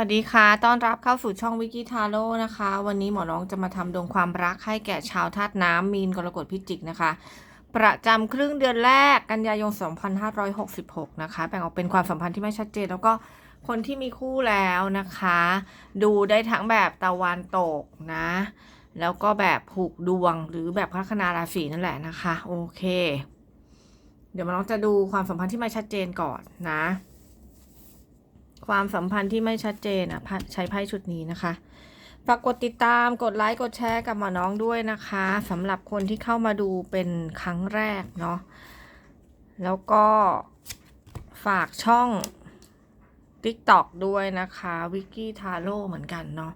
วัสดีค่ะ ต้อนรับเข้าสู่ช่องวิกิทาโร่นะคะ วันนี้หมอน้องจะมาทำดวงความรักให้แก่ชาวธาตุน้ำมีนกรกฎพิจิกนะคะ ประจำครึ่งเดือนแรกกันยายน 2566 นะคะ แบ่งออกเป็นความสัมพันธ์ที่ไม่ชัดเจน แล้วก็คนที่มีคู่แล้วนะคะ ดูได้ทั้งแบบตะวันตกนะ แล้วก็แบบผูกดวงหรือแบบพัฒนาราศีนั่นแหละนะคะ โอเค เดี๋ยวหมอน้องจะดูความสัมพันธ์ที่ไม่ชัดเจนก่อนนะ ความสัมพันธ์ที่ไม่ชัดเจนอะใช้ไพ่ชุดนี้นะคะฝากกดติดตามกดไลค์กดแชร์กับหมอน้องด้วยนะคะสำหรับคนที่เข้ามาดูเป็นครั้งแรกเนาะแล้วก็ฝากช่อง TikTok ด้วยนะคะวิกกี้ทาโร่เหมือนกันเนาะ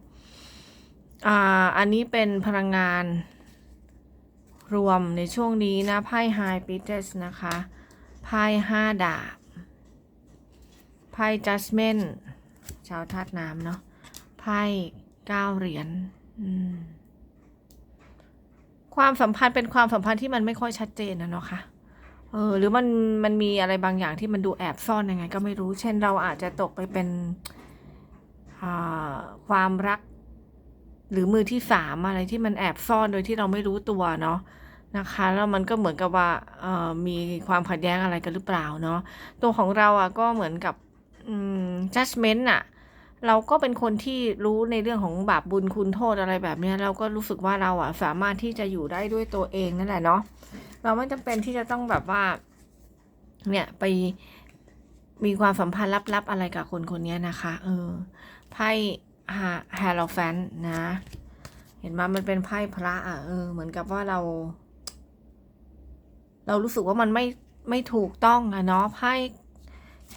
อ่าอันนี้เป็นพลังงานรวมในช่วงนี้นะไพ่ไฮปิเตสนะคะไพ่ห้าดาบ ไพ่ judgment ชาวธาตุน้ำเนาะไพ่เก้าเหรียญความสัมพันธ์เป็นความสัมพันธ์ที่มันไม่ค่อยชัดเจนนะเนาะค่ะเออหรือมันมันมีอะไรบางอย่างที่มันดูแอบซ่อนยังไง ก็ไม่รู้ เช่นเราอาจจะตกไปเป็นความรัก หรือมือที่สามอะไรที่มันแอบซ่อนโดยที่เราไม่รู้ตัวเนาะนะคะแล้วมันก็เหมือนกับว่ามีความขัดแย้งอะไรกันหรือเปล่าเนาะตัวของเราอะก็เหมือนกับ อืม judgment อะเราก็เป็นคนที่รู้ในเรื่องของบาปบุญคุณโทษอะไรแบบนี้เราก็รู้สึกว่าเราอะสามารถที่จะอยู่ได้ด้วยตัวเองนั่นแหละเนาะเราไม่จำเป็นที่จะต้องแบบว่า เนี่ยไปมีความสัมพันธ์ลับๆอะไรกับคนคนนี้นะคะ เออไพ่ฮาโลแฟนนะ เห็นไหมมันเป็นไพ่พระอะเออ เหมือนกับว่าเรา เรารู้สึกว่ามันไม่ไม่ถูกต้องอะเนาะไพ่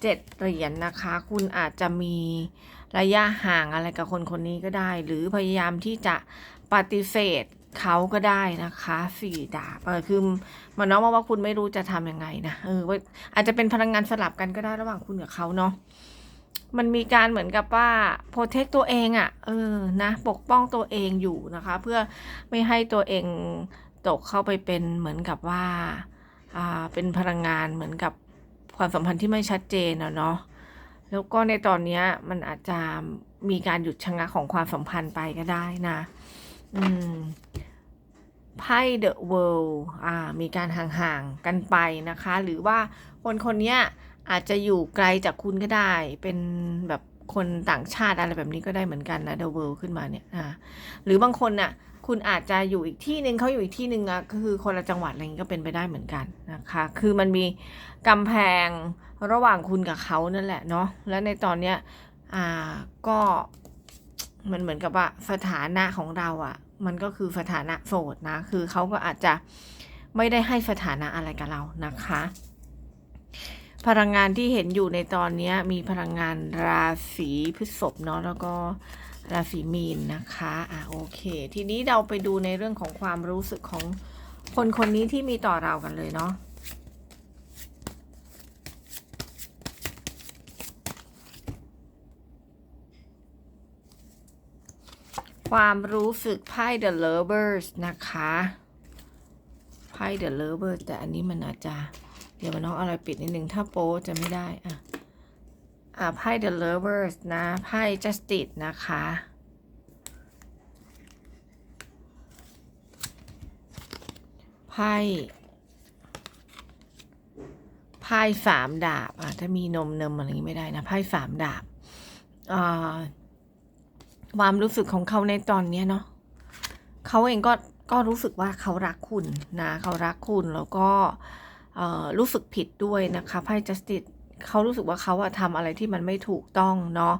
เจ็ดเหรียญนนะคะ คุณอาจจะมีระยะห่างอะไรกับคนคนนี้ก็ได้ หรือพยายามที่จะปฏิเสธเขาก็ได้นะคะสี่ดาบเออคือมันน้องมาว่าคุณไม่รู้จะทำยังไงนะเอออาจจะเป็นพลังงานสลับกันก็ได้ระหว่างคุณกับเขาเนาะมันมีการเหมือนกับว่าโปรเทคตัวเองอะ่ะ เออนะ ปกป้องตัวเองอยู่นะคะ เพื่อไม่ให้ตัวเองตกเข้าไปเป็นเหมือนกับว่าอ่าเป็นพลังงานเหมือนกับ ความสัมพันธ์ที่ไม่ชัดเจนเนาะแล้วก็ในตอนนี้มันอาจจะมีการหยุดชะงักของความสัมพันธ์ไปก็ได้นะ อืมไพ่ The World อ่า มีการห่างๆกันไปนะคะ หรือว่าคนคนนี้อาจจะอยู่ไกลจากคุณก็ได้ เป็นแบบคนต่างชาติอะไรแบบนี้ก็ได้เหมือนกันนะ The World ขึ้นมาเนี่ยอ่าหรือบางคนน่ะ คุณอาจจะอยู่อีกที่หนึ่งเขาอยู่อีกที่หนึ่งอะคือคนละจังหวัดอะไรอย่างนี้ก็เป็นไปได้เหมือนกันนะคะ คือมันมีกำแพงระหว่างคุณกับเขานั่นแหละเนาะและในตอนเนี้ยอ่าก็มันเหมือนกับว่าสถานะของเราอะ่ะ มันก็คือสถานะโสดนะ คือเขาก็อาจจะไม่ได้ให้สถานะอะไรกับเรานะคะ พลังงานที่เห็นอยู่ในตอนนี้มีพลังงานราศีพฤษภเนาะแล้วก็ ราศีมีนนะคะอะโอเค ทีนี้เราไปดูในเรื่องของความรู้สึกของคนคนนี้ที่มีต่อเรากันเลยเนาะความรู้สึกไพ่ The Lovers นะคะไพ่ The Lovers แต่อันนี้มันอาจจะ เดี๋ยวมันน้องอาอะไรปิดนิดนึง ถ้าโป๊จะไม่ได้ อะ อะไพ่ The Lovers นะไพ่ Justice นะคะไพ่ไพ่สามดาบอะถ้ามีนมเนมอะไรอย่างนี้ไม่ได้นะไพ่สามดาบอ่าความรู้สึกของเขาในตอนเนี้ยเนาะเขาเองก็ก็รู้สึกว่าเขารักคุณนะเขารักคุณแล้วก็รู้สึกผิดด้วยนะคะไพ่ justice เขารู้สึกว่าเขาอะทำอะไรที่มันไม่ถูกต้องเนาะ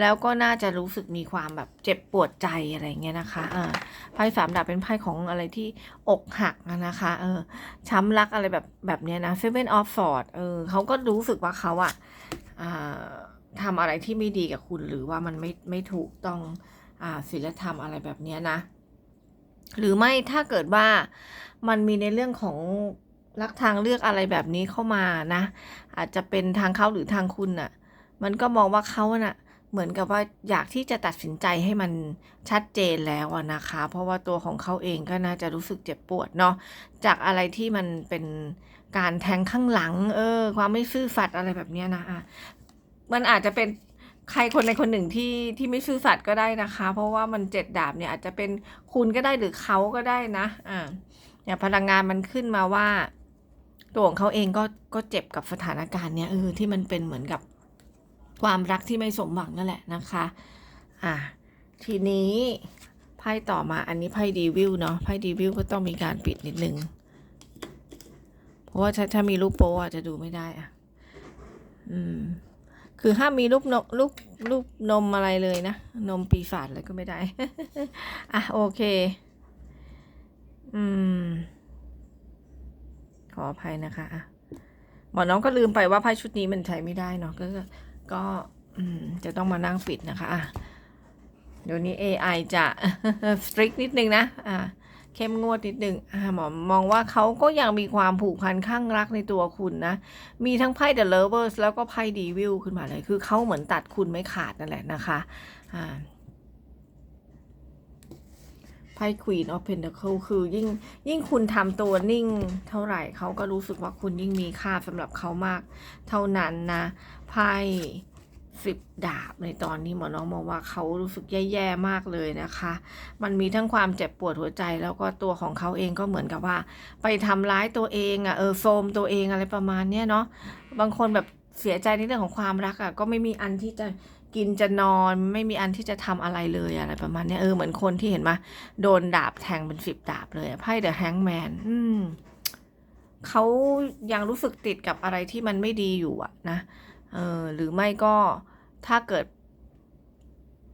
แล้วก็น่าจะรู้สึกมีความแบบเจ็บปวดใจอะไรเงี้ยนะคะอ่าไพ่สามดาบเป็นไพ่ของอะไรที่อกหักนะคะเออช้ำรักอะไรแบบแบบเนี้ยนะ seven of swords เออเขาก็รู้สึกว่าเขาอะอ่าทำอะไรที่ไม่ดีกับคุณหรือว่ามันไม่ไม่ถูกต้องอ่าศีลธรรมอะไรแบบเนี้ยนะหรือไม่ถ้าเกิดว่ามันมีในเรื่องของ รักทางเลือกอะไรแบบนี้เข้ามานะ อาจจะเป็นทางเขาหรือทางคุณน่ะ มันก็มองว่าเขาน่ะ เหมือนกับว่าอยากที่จะตัดสินใจให้มันชัดเจนแล้วนะคะ เพราะว่าตัวของเขาเองก็น่าจะรู้สึกเจ็บปวดเนาะจากอะไรที่มันเป็นการแทงข้างหลัง เออ ความไม่ซื่อสัตย์อะไรแบบนี้นะอะมันอาจจะเป็นใครคนในคนหนึ่งที่ที่ไม่ซื่อสัตย์ก็ได้นะคะ เพราะว่ามันเจ็ดดาบเนี่ยอาจจะเป็นคุณก็ได้หรือเขาก็ได้นะอ่าเนี่ยพลังงานมันขึ้นมาว่า ตัวของเขาเองก็ก็เจ็บกับสถานการณ์เนี้ยเออที่มันเป็นเหมือนกับความรักที่ไม่สมหวังนั่นแหละนะคะอะทีนี้ไพ่ต่อมาอันนี้ไพ่ดีวิวเนาะไพ่ดีวิวก็ต้องมีการปิดนิดนึงเพราะว่าถ้าถ้ามีรูปโป๊อาจจะดูไม่ได้อะอืมคือห้ามมีรูปนมรูปรูปนมอะไรเลยนะ นมปีศาจอะไรก็ไม่ได้ อะโอเค อืม ขออภัยนะคะหมอน้องก็ลืมไปว่าไพ่ชุดนี้มันใช้ไม่ได้เนาะก็ก็จะต้องมานั่งปิดนะคะอะเดี๋ยวนี้ AI จะ strict นิดนึงนะอะเข้มงวดนิดนึงอะหมอมองว่าเขาก็ยังมีความผูกพันข้างรักในตัวคุณนะ มีทั้งไพ่ The Lovers แล้วก็ไพ่ Devil ขึ้นมาเลย คือเขาเหมือนตัดคุณไม่ขาดนั่นแหละนะคะ อ่า ไพ่ Queen of Pentacle คือยิ่งยิ่งคุณทำตัวนิ่งเท่าไหร่เขาก็รู้สึกว่าคุณยิ่งมีค่าสำหรับเขามาก เท่านั้นนะ ไพ่สิบดาบในตอนนี้หมอน้องมองว่าเขารู้สึกแย่ๆมากเลยนะคะ มันมีทั้งความเจ็บปวดหัวใจแล้วก็ตัวของเขาเองก็เหมือนกับว่า ไปทำร้ายตัวเองอะเออโฟมตัวเองอะไรประมาณเนี้ยเนาะบางคนแบบเสียใจในเรื่องของความรักอะก็ไม่มีอันที่จะ กินจะนอนไม่มีอันที่จะทำอะไรเลยอะไรประมาณนี้เออเหมือนคนที่เห็นมาโดนดาบแทงเป็นสิบดาบเลยไพ่เดอะแฮงแมนอืมเขายังรู้สึกติดกับอะไรที่มันไม่ดีอยู่อะนะเออหรือไม่ก็ถ้าเกิด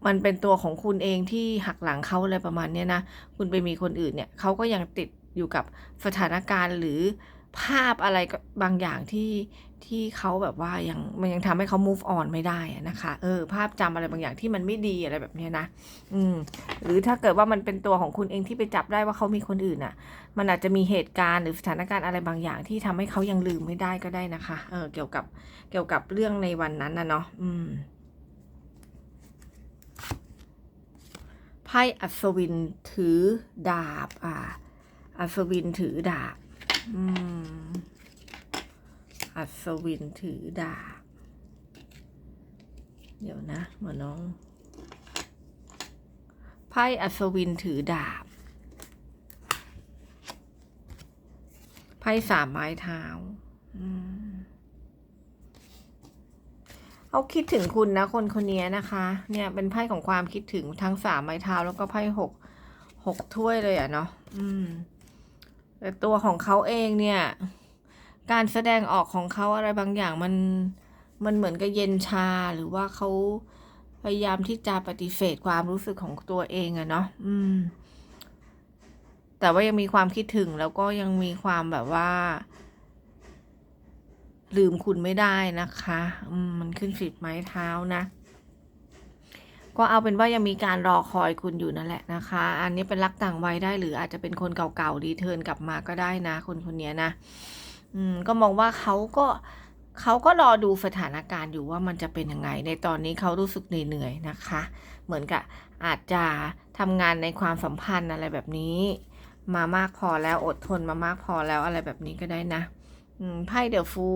มันเป็นตัวของคุณเองที่หักหลังเขาอะไรประมาณนี้นะคุณไปมีคนอื่นเนี่ยเขาก็ยังติดอยู่กับสถานการณ์หรือภาพอะไรบางอย่างที่ ที่เขาแบบว่ายังมันยังทำให้เขา move on ไม่ได้อะนะคะเออภาพจำอะไรบางอย่างที่มันไม่ดีอะไรแบบเนี้ยนะอืมหรือถ้าเกิดว่ามันเป็นตัวของคุณเองที่ไปจับได้ว่าเขามีคนอื่นอะ มันอาจจะมีเหตุการณ์หรือสถานการณ์อะไรบางอย่างที่ทำให้เขายังลืมไม่ได้ก็ได้นะคะเออเกี่ยวกับเกี่ยวกับเรื่องในวันนั้นนะเนาะอืมไพ่อัศวินถือดาบ อ่า อัศวินถือดาบ อืม อัศวินถือดาบ เดี๋ยวนะมอน้อง ไพ่อัศวินถือดาบ ไพ่สามไม้เท้าเขาคิดถึงคุณนะ คนคนนี้นะคะ เนี่ยเป็นไพ่ของความคิดถึงทั้งสามไม้เท้าแล้วก็ไพ่หกหกถ้วยเลยอะเนาะ อืม แต่ตัวของเขาเองเนี่ย การแสดงออกของเขาอะไรบางอย่างมันมันเหมือนกับเย็นชาหรือว่าเขาพยายามที่จะปฏิเสธความรู้สึกของตัวเองอะเนาะอืม แต่ว่ายังมีความคิดถึงแล้วก็ยังมีความแบบว่า ลืมคุณไม่ได้นะคะอืมมันขึ้นสิบไม้เท้านะก็เอาเป็นว่ายังมีการรอคอยคุณอยู่นั่นแหละนะคะ อันนี้เป็นรักต่างวัยได้หรืออาจจะเป็นคนเก่าๆรีเทิร์นกลับมาก็ได้นะ คนคนนี้นะ อืมก็มองว่าเขาก็เขาก็รอดูสถานการณ์อยู่ว่ามันจะเป็นยังไง ในตอนนี้เขารู้สึกเหนื่อยๆนะคะ เหมือนกับอาจจะทำงานในความสัมพันธ์อะไรแบบนี้ มามากพอแล้วอดทนมามากพอแล้วอะไรแบบนี้ก็ได้นะ อืมไพ่เดอะฟู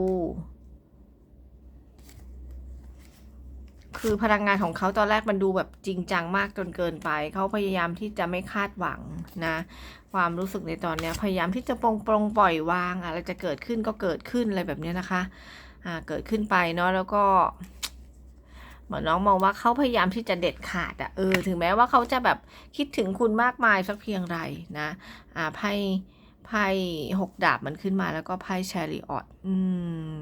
คือพลังงานของเขาตอนแรกมันดูแบบจริงจังมากจนเกินไป เขาพยายามที่จะไม่คาดหวังนะ ความรู้สึกในตอนเนี้ยพยายามที่จะปลงปลงปล่อยวางอะไรจะเกิดขึ้นก็เกิดขึ้นอะไรแบบเนี้ยนะคะ อ่าเกิดขึ้นไปเนาะแล้วก็เหมือนน้องมองว่าเขาพยายามที่จะเด็ดขาดอะเออ ถึงแม้ว่าเขาจะแบบคิดถึงคุณมากมายสักเพียงไรนะ อ่าไพ่ไพ่หกดาบมันขึ้นมาแล้วก็ไพ่แชริออตอืม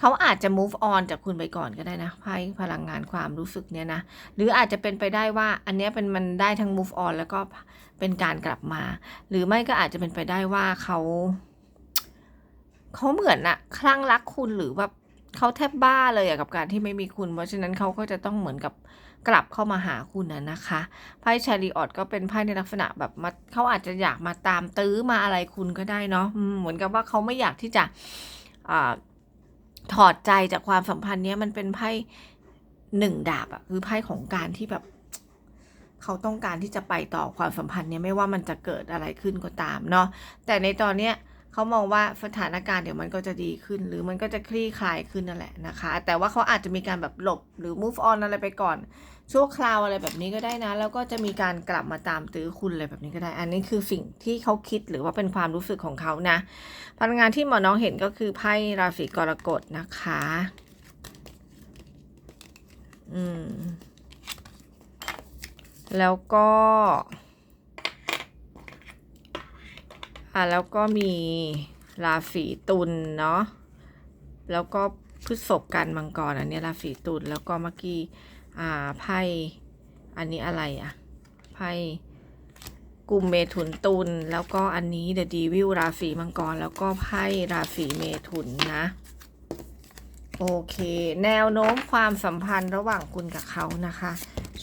เขาอาจจะ move on จากคุณไปก่อนก็ได้นะไพ่พลังงานความรู้สึกเนี้ยนะ หรืออาจจะเป็นไปได้ว่าอันเนี้ยเป็นมันได้ทั้ง move on แล้วก็เป็นการกลับมา หรือไม่ก็อาจจะเป็นไปได้ว่าเขาเขาเหมือนอะคลั่งรักคุณหรือแบบเขาแทบบ้าเลยอะกับการที่ไม่มีคุณ เพราะฉะนั้นเขาก็จะต้องเหมือนกับกลับเข้ามาหาคุณนะนะคะไพ่ชาริออตก็เป็นไพ่ในลักษณะแบบมาเขาอาจจะอยากมาตามตื้อมาอะไรคุณก็ได้เนาะเหมือนกับว่าเขาไม่อยากที่จะอ่า ถอดใจจากความสัมพันธ์เนี้ยมันเป็นไพ่หนึ่งดาบอะคือไพ่ของการที่แบบ เขาต้องการที่จะไปต่อความสัมพันธ์เนี้ยไม่ว่ามันจะเกิดอะไรขึ้นก็ตามเนาะแต่ในตอนเนี้ยเขามองว่าสถานการณ์เดี๋ยวมันก็จะดีขึ้น หรือมันก็จะคลี่คลายขึ้นนั่นแหละนะคะ แต่ว่าเขาอาจจะมีการแบบหลบหรือ move on อะไรไปก่อน ชั่วคราวอะไรแบบนี้ก็ได้นะ แล้วก็จะมีการกลับมาตามตื้อคุณอะไรแบบนี้ก็ได้ อันนี้คือสิ่งที่เขาคิดหรือว่าเป็นความรู้สึกของเขานะ พลังงานที่หมอน้องเห็นก็คือไพ่ราศีกรกฎนะคะ อืม แล้วก็ อ่าแล้วก็มีราศีตุลเนาะ แล้วก็พฤษภกันมังกรอันนี้ราศีตุลแล้วก็เมื่อกี้ อ่าไพ่อันนี้อะไรอะไพ่กลุ่มเมถุนตุลแล้วก็อันนี้เดอะดีวิลราศีมังกร แล้วก็ไพ่ราศีเมถุนนะ โอเค แนวโน้มความสัมพันธ์ระหว่างคุณกับเขานะคะ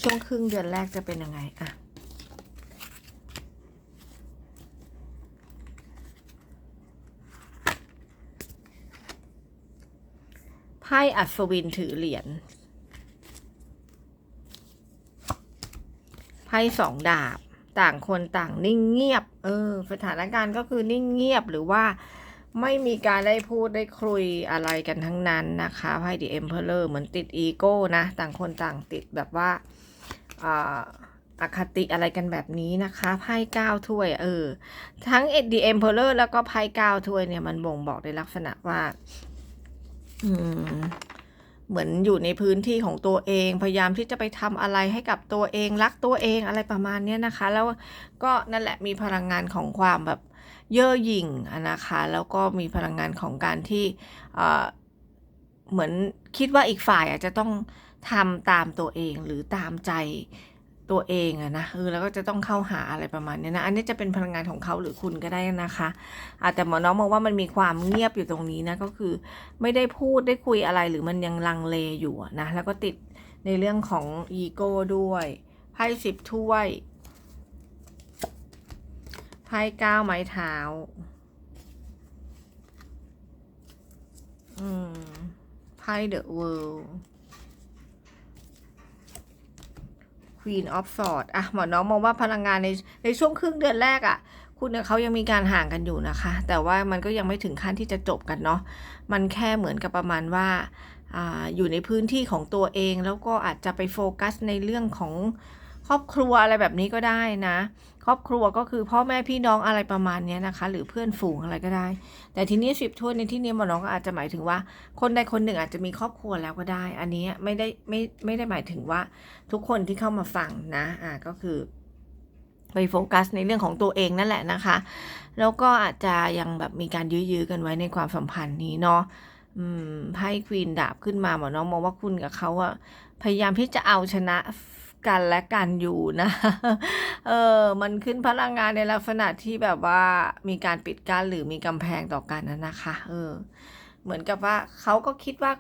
ช่วงครึ่งเดือนแรกจะเป็นยังไงอะไพ่อัศวินถือเหรียญ ไพ่สองดาบ ต่างคนต่างนิ่งเงียบ เออ สถานการณ์ก็คือนิ่งเงียบหรือว่าไม่มีการได้พูดได้คุยอะไรกันทั้งนั้นนะคะไพ่ The Emperor เหมือนติดอีโก้นะ ต่างคนต่างติดแบบว่าอาคติอะไรกันแบบนี้นะคะไพ่เก้าถ้วย เออ ทั้ง The Emperor แล้วก็ไพ่เก้าถ้วยเนี่ยมันบ่งบอกในลักษณะว่า อืม เหมือนอยู่ในพื้นที่ของตัวเอง พยายามที่จะไปทำอะไรให้กับตัวเองรักตัวเองอะไรประมาณนี้นะคะ แล้วก็นั่นแหละมีพลังงานของความแบบเย่อหยิ่งนะคะ แล้วก็มีพลังงานของการที่เอ่อเหมือนคิดว่าอีกฝ่ายอาจจะต้องทำตามตัวเองหรือตามใจ ตัวเองอะนะเออแล้วก็จะต้องเข้าหาอะไรประมาณนี้นะ อันนี้จะเป็นพลังงานของเขาหรือคุณก็ได้นะคะอาแต่หมอน้องมองว่ามันมีความเงียบอยู่ตรงนี้นะก็คือ ไม่ได้พูดได้คุยอะไรหรือมันยังลังเลอยู่นะแล้วก็ติดในเรื่องของอีโก้ด้วยไพ่สิบถ้วยไพ่เก้าไม้เท้าอืมไพ่เดอะเวิลด์ Queen of Swords อะหมอน้องมองว่าพลังงานในในช่วงครึ่งเดือนแรกอะ่ะ คุณกับเขายังมีการห่างกันอยู่นะคะ แต่ว่ามันก็ยังไม่ถึงขั้นที่จะจบกันเนาะมันแค่เหมือนกับประมาณว่าอ่าอยู่ในพื้นที่ของตัวเอง แล้วก็อาจจะไปโฟกัสในเรื่องของ ครอบครัวอะไรแบบนี้ก็ได้นะ ครอบครัวก็คือพ่อแม่พี่น้องอะไรประมาณนี้นะคะ หรือเพื่อนฝูงอะไรก็ได้ แต่ทีนี้สิบถ้วยในที่นี้หมอน้องก็อาจจะหมายถึงว่า คนใดคนหนึ่งอาจจะมีครอบครัวแล้วก็ได้ อันนี้ไม่ได้ไม่ไม่ได้หมายถึงว่าทุกคนที่เข้ามาฟังนะอ่าก็คือไปโฟกัสในเรื่องของตัวเองนั่นแหละนะคะ แล้วก็อาจจะยังแบบมีการยื้อๆกันไว้ในความสัมพันธ์นี้เนาะอืมไพ่ควีนดาบขึ้นมาหมอน้องมองว่าคุณกับเขาอะพยายามที่จะเอาชนะ กันและกันอยู่นะ เออ มันขึ้นพลังงานในลักษณะที่แบบว่ามีการปิดกั้นหรือมีกำแพงต่อกันนะนะคะ เออ เหมือนกับว่าเขาก็คิดว่า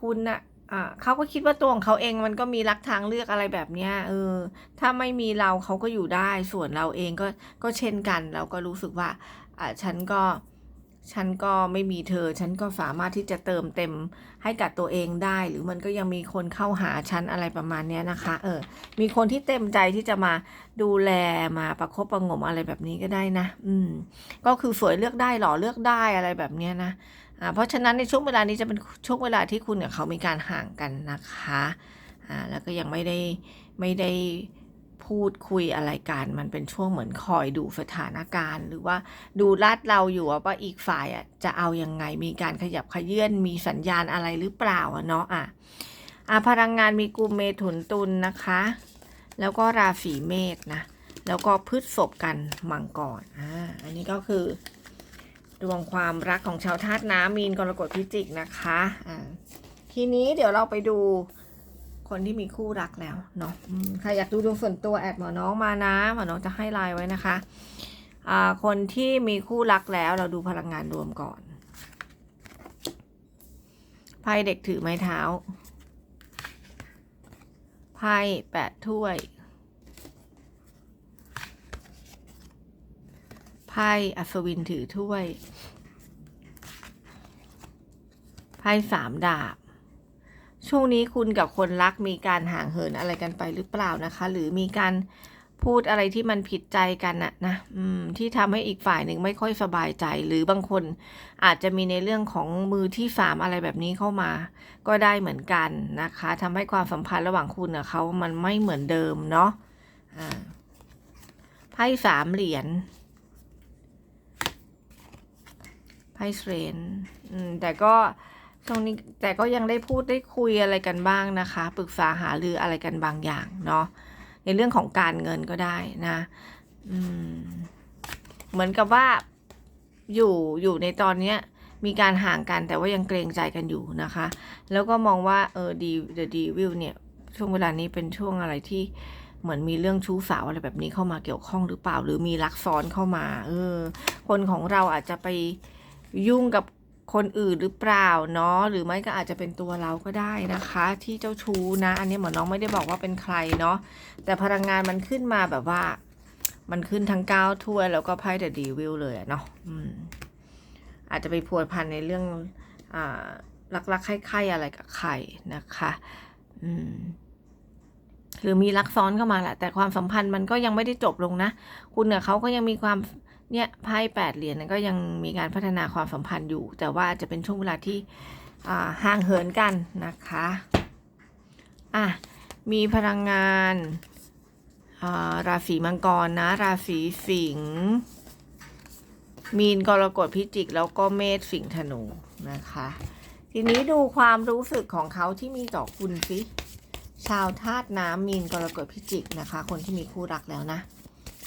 คุณน่ะอ่าเขาก็คิดว่าตัวของเขาเองมันก็มีรักทางเลือกอะไรแบบเนี้ยเออ ถ้าไม่มีเราเขาก็อยู่ได้ ส่วนเราเองก็ก็เช่นกัน เราก็รู้สึกว่าอ่าฉันก็ ฉันก็ไม่มีเธอ ฉันก็สามารถที่จะเติมเต็มให้กับตัวเองได้ หรือมันก็ยังมีคนเข้าหาฉันอะไรประมาณนี้นะคะ เออ มีคนที่เต็มใจที่จะมาดูแลมาประคบประงมอะไรแบบนี้ก็ได้นะ อืม ก็คือสวยเลือกได้หล่อเลือกได้อะไรแบบนี้นะ อ่า เพราะฉะนั้นในช่วงเวลานี้จะเป็นช่วงเวลาที่คุณกับเขามีการห่างกันนะคะ อ่า แล้วก็ยังไม่ได้ไม่ได้ พูดคุยอะไรกัน มันเป็นช่วงเหมือนคอยดูสถานการณ์ หรือว่าดูลาดเราอยู่ว่าอีกฝ่ายอะจะเอายังไงมีการขยับขยื่นมีสัญญาณอะไรหรือเปล่าเนาะอะอ่าพลังงานมีกุมเมถุนตุลนะคะ แล้วก็ราศีเมษนะแล้วก็พฤษภกันมังกรอ่าอันนี้ก็คือ ดวงความรักของชาวธาตุน้ำมีนกรกฎพิจิกนะคะอ่าทีนี้เดี๋ยวเราไปดู คนที่มีคู่รักแล้วเนาะใครอยากดูดวงส่วนตัวแอดหมอน้องมานะ หมอน้องจะให้ไลน์ไว้นะคะอ่าคนที่มีคู่รักแล้วเราดูพลังงานรวมก่อนไพ่เด็กถือไม้เท้าไพ่แปดถ้วยไพ่อัศวินถือถ้วยไพ่สามดาบ ช่วงนี้คุณกับคนรักมีการห่างเหินอะไรกันไปหรือเปล่านะคะ หรือมีการพูดอะไรที่มันผิดใจกันน่ะนะที่ทำให้อีกฝ่ายหนึ่งไม่ค่อยสบายใจ หรือบางคนอาจจะมีในเรื่องของมือที่สามอะไรแบบนี้เข้ามา ก็ได้เหมือนกันนะคะทำให้ความสัมพันธ์ระหว่างคุณกับเขามันไม่เหมือนเดิมเนาะไพ่สามเหรียญไพ่เทรนแต่ก็ ช่วงนี้แต่ก็ยังได้พูดได้คุยอะไรกันบ้างนะคะ ปรึกษาหารืออะไรกันบางอย่างเนาะในเรื่องของการเงินก็ได้นะอืมเหมือนกับว่าอยู่อยู่ในตอนเนี้ยมีการห่างกันแต่ว่ายังเกรงใจกันอยู่นะคะ แล้วก็มองว่าเออดีเดอะดีวิลเนี่ย ช่วงเวลานี้เป็นช่วงอะไรที่เหมือนมีเรื่องชู้สาวอะไรแบบนี้เข้ามาเกี่ยวข้องหรือเปล่า หรือมีรักซ้อนเข้ามา เออ คนของเราอาจจะไปยุ่งกับ คนอื่นหรือเปล่าเนาะหรือไม่ก็อาจจะเป็นตัวเราก็ได้นะคะ ที่เจ้าชู้นะ อันนี้เหมือนน้องไม่ได้บอกว่าเป็นใครเนาะแต่พลังงานมันขึ้นมาแบบว่า มันขึ้นทั้งเก้าถ้วย แล้วก็ไพ่เดอะดีวิลเลยเนาะอาจจะไปพัวพันในเรื่องอรักๆใครๆอะไรกับใครนะคะ อืมหรือมีรักซ้อนเข้ามาแหละแต่ความสัมพันธ์มันก็ยังไม่ได้จบลงนะ คุณกับเขาก็ยังมีความ เนี่ยไพ่แปดเหรียญก็ยังมีการพัฒนาความสัมพันธ์อยู่ แต่ว่าจะเป็นช่วงเวลาที่ห่างเหินกันนะคะอะมีพลังงานาราศีมังกรนะ ราศีสิงห์มีนกรกฎพิจิก แล้วก็เมษสิงห์ธนูนะคะ ทีนี้ดูความรู้สึกของเขาที่มีต่อคุณสิชาวธาตุน้ำมีนกรกฎพิจิกนะคะ คนที่มีคู่รักแล้วนะ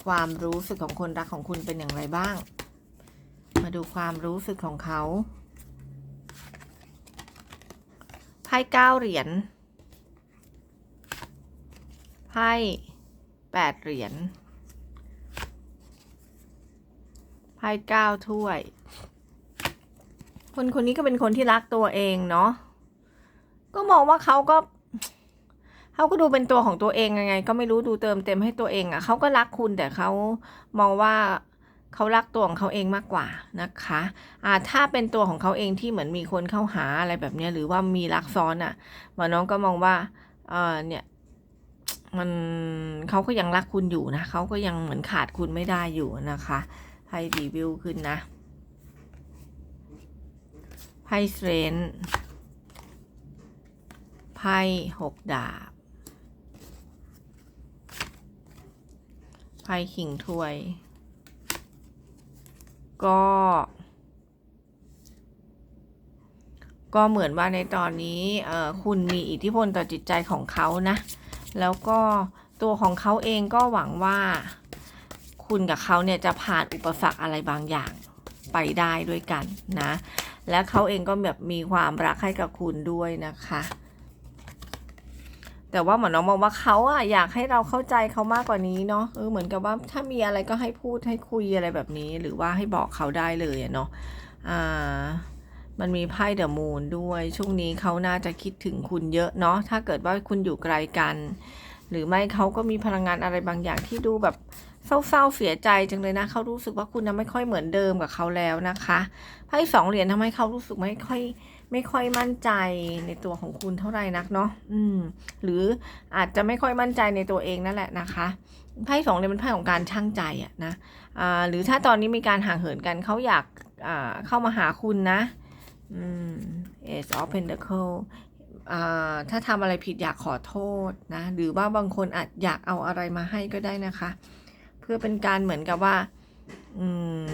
ความรู้สึกของคนรักของคุณเป็นอย่างไรบ้าง มาดูความรู้สึกของเขาไพ่เก้าเหรียญไพ่แปดเหรียญไพ่เก้าถ้วย คนคนนี้ก็เป็นคนที่รักตัวเองเนาะก็มองว่าเขาก็ เขาก็ดูเป็นตัวของตัวเองยังไง ก็ไม่รู้ดูเติมเต็มให้ตัวเองอะ่ะเขาก็รักคุณแต่เขามองว่าเขารักตัวของเขาเองมากกว่านะคะอ่าถ้าเป็นตัวของเขาเองที่เหมือนมีคนเข้าหาอะไรแบบเนี้ยหรือว่ามีรักซ้อนอะ่ะหมอน้องก็มองว่าเออเนี่ยมันเขาก็ยังรักคุณอยู่นะเขาก็ยังเหมือนขาดคุณไม่ได้อยู่นะคะไพ่รีวิวขึ้นนะไพ่เซรนไพ่หกดาบ ไพ่ขิงถ้วย ก็ ก็เหมือนว่าในตอนนี้คุณมีอิทธิพลต่อจิตใจของเขานะ แล้วก็ตัวของเขาเองก็หวังว่าคุณกับเขาเนี่ยจะผ่านอุปสรรคอะไรบางอย่างไปได้ด้วยกันนะ และเขาเองก็แบบมีความรักให้กับคุณด้วยนะคะ แต่ว่าเหมือนน้องมองว่าเขาอะอยากให้เราเข้าใจเขามากกว่านี้เนาะเออเหมือนกับว่าถ้ามีอะไรก็ให้พูดให้คุยอะไรแบบนี้ หรือว่าให้บอกเขาได้เลยเนาะอ่ามันมีไพ่เดอะมูนด้วย ช่วงนี้เขาน่าจะคิดถึงคุณเยอะเนาะถ้าเกิดว่าคุณอยู่ไกลกัน หรือไม่เขาก็มีพลังงานอะไรบางอย่างที่ดูแบบเศร้าๆเสียใจจังเลยนะเขารู้สึกว่าคุณนะไม่ค่อยเหมือนเดิมกับเขาแล้วนะคะไพ่สองเหรียญทำให้เขารู้สึกไม่ค่อย ไม่ค่อยมั่นใจในตัวของคุณเท่าไหร่นักเนาะอืม หรืออาจจะไม่ค่อยมั่นใจในตัวเองนั่นแหละนะคะไพ่สองเนี่ยเป็นไพ่ของการช่างใจอะนะอ่าหรือถ้าตอนนี้มีการห่างเหินกันเขาอยากอ่าเข้ามาหาคุณนะอืม Ace of Pentacle อ่าถ้าทำอะไรผิดอยากขอโทษนะ หรือว่าบางคนอาจอยากเอาอะไรมาให้ก็ได้นะคะ เพื่อเป็นการเหมือนกับว่าอืม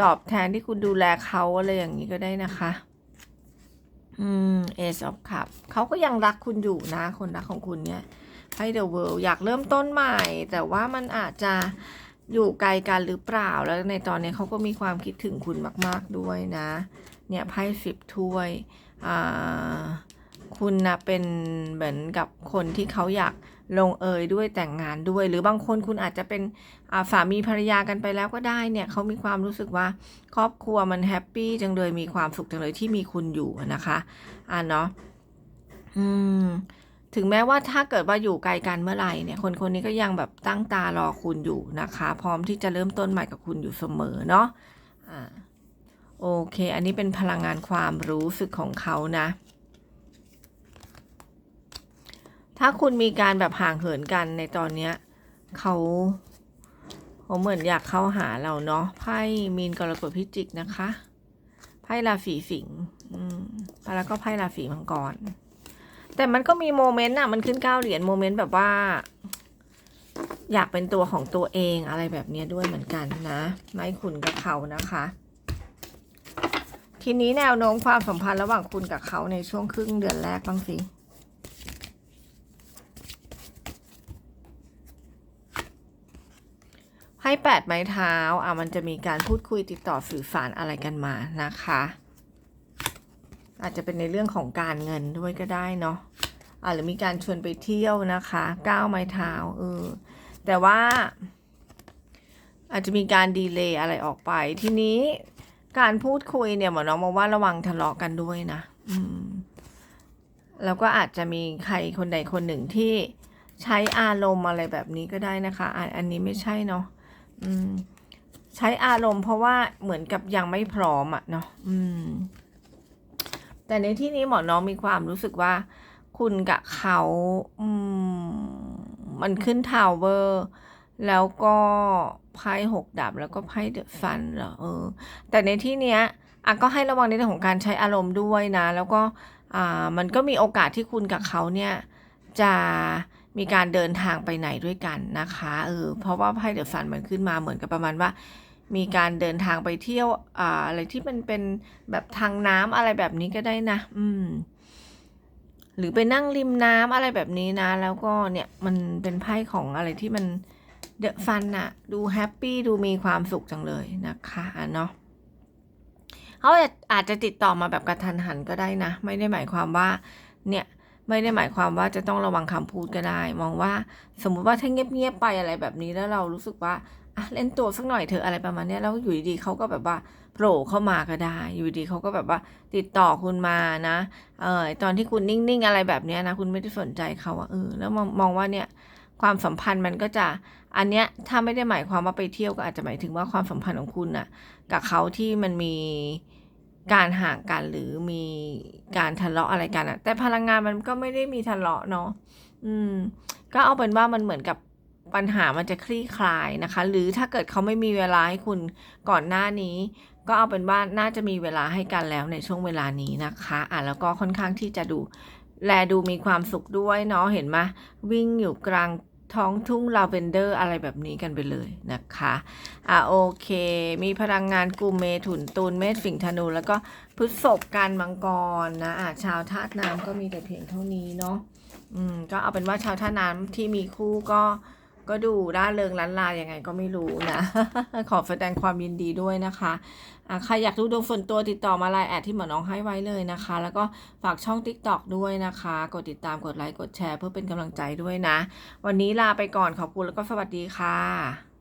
ตอบแทนที่คุณดูแลเขาอะไรอย่างนี้ก็ได้นะคะ อืม Ace of Cup เขาก็ยังรักคุณอยู่นะ คนรักของคุณเนี่ยให้ The World อยากเริ่มต้นใหม่ แต่ว่ามันอาจจะอยู่ไกลกันหรือเปล่า แล้วในตอนนี้เขาก็มีความคิดถึงคุณมาก ๆด้วยนะ เนี่ยไพ่สิบถ้วย อ่า คุณนะเป็นเหมือนกับคนที่เขาอยาก ลงเอยด้วยแต่งงานด้วย หรือบางคนคุณอาจจะเป็นสามีภรรยากันไปแล้วก็ได้เนี่ยเขามีความรู้สึกว่าครอบครัวมันแฮปปี้จังเลยมีความสุขจังเลยที่มีคุณอยู่นะคะอ่าเนาะอืมถึงแม้ว่าถ้าเกิดว่าอยู่ไกลกันเมื่อไหร่เนี่ยคนคนนี้ก็ยังแบบตั้งตารอคุณอยู่นะคะ พร้อมที่จะเริ่มต้นใหม่กับคุณอยู่เสมอเนาะอ่าโอเค อันนี้เป็นพลังงานความรู้สึกของเขานะ ถ้าคุณมีการแบบห่างเหินกันในตอนเนี้ยเขาเขาเหมือนอยากเข้าหาเราเนาะไพ่มีนกรกฎพิจิกนะคะไพ่ราศีสิงห์แล้วก็ไพ่ราศีมังกร แต่มันก็มีโมเมนต์อะมันขึ้นเก้าเหรียญโมเมนต์แบบว่า อยากเป็นตัวของตัวเองอะไรแบบนี้ด้วยเหมือนกันนะไม่คุณกับเขานะคะ ทีนี้แนวโน้มความสัมพันธ์ระหว่างคุณกับเขาในช่วงครึ่งเดือนแรกบ้างสิ ให้แปดไม้เท้าอะมันจะมีการพูดคุยติดต่อสื่อสารอะไรกันมานะคะ อาจจะเป็นในเรื่องของการเงินด้วยก็ได้เนาะอะหรือมีการชวนไปเที่ยวนะคะก้าไม้เท้าเออแต่ว่า อาจจะมีการดีเลย์อะไรออกไป ทีนี้การพูดคุยเนี่ยหมอน้องมองว่าระวังทะเลาะกันด้วยนะ อืมแล้วก็อาจจะมีใครคนใดคนหนึ่งที่ใช้อารมณ์อะไรแบบนี้ก็ได้นะคะ อันอันนี้ไม่ใช่เนาะ ใช้อารมณ์เพราะว่าเหมือนกับยังไม่พร้อมอะเนาะแต่ในที่นี้หมอน้องมีความรู้สึกว่า คุณกับเขาอืมมันขึ้นทาวเวอร์ แล้วก็ไพ่หกดับแล้วก็ไพ่เดอะฟันเหรอเออ แต่ในที่เนี้ยอะก็ให้ระวังในเรื่องของการใช้อารมณ์ด้วยนะ แล้วก็อ่ามันก็มีโอกาสที่คุณกับเขาเนี่ย จะ มีการเดินทางไปไหนด้วยกันนะคะเออเพราะว่าไพ่เดอะฟันมันขึ้นมาเหมือนกับประมาณว่า มีการเดินทางไปเที่ยวอ่าอะไรที่มันเป็นแบบทางน้ำอะไรแบบนี้ก็ได้นะ อืม หรือไปนั่งริมน้ำอะไรแบบนี้นะ แล้วก็เนี่ยมันเป็นไพ่ของอะไรที่มันเดอะฟันอะดูแฮปปี้ดูมีความสุขจังเลยนะคะเนาะเขาอาจจะติดต่อมาแบบกระทันหันก็ได้นะ ไม่ได้หมายความว่า เนี่ย ไม่ได้หมายความว่าจะต้องระวังคำพูดก็ได้ มองว่าสมมุติว่าถ้าเงียบๆไปอะไรแบบนี้แล้วเรารู้สึกว่าอะเล่นตัวสักหน่อยเถอะอะไรประมาณนี้แล้วอยู่ดีๆเขาก็แบบว่าโผล่เข้ามาก็ได้ อยู่ดีเขาก็แบบว่าติดต่อคุณมานะเออตอนที่คุณนิ่งๆอะไรแบบนี้นะคุณไม่ได้สนใจเขาอะเออแล้วมองมองว่าเนี่ยความสัมพันธ์มันก็จะอันเนี้ยถ้าไม่ได้หมายความว่าไปเที่ยวก็อาจจะหมายถึงว่าความสัมพันธ์ของคุณน่ะกับเขาที่มันมี การห่างกันหรือมีการทะเลาะอะไรกันอะแต่พลังงานมันก็ไม่ได้มีทะเลาะเนาะอืม ก็เอาเป็นว่ามันเหมือนกับปัญหามันจะคลี่คลายนะคะ หรือถ้าเกิดเขาไม่มีเวลาให้คุณก่อนหน้านี้ ก็เอาเป็นว่าน่าจะมีเวลาให้กันแล้วในช่วงเวลานี้นะคะอะแล้วก็ค่อนข้างที่จะดู แลดูมีความสุขด้วยเนาะเห็นไหมวิ่งอยู่กลาง ท้องทุ่งลาเวนเดอร์อะไรแบบนี้กันไปเลยนะคะอะโอเค มีพลังงานกุมเมถุนตูนเมษสิงธนู แล้วก็พฤษภกันมังกรนะอะชาวธาตุน้ำก็มีแต่เพียงเท่านี้เนาะอืมก็เอาเป็นว่าชาวธาตุน้ำที่มีคู่ก็ ก็ดูร่าเริงล้านลายังไงก็ไม่รู้นะ ขอแสดงความยินดีด้วยนะคะะใครอยากดูดวงส่วนตัวติดต่อมาไลน์แอดที่หมอน้องให้ไว้เลยนะคะ แล้วก็ฝากช่อง TikTok ด้วยนะคะ กดติดตามกดไลค์กดแชร์เพื่อเป็นกำลังใจด้วยนะ วันนี้ลาไปก่อนขอบคุณแล้วก็สวัสดีค่ะ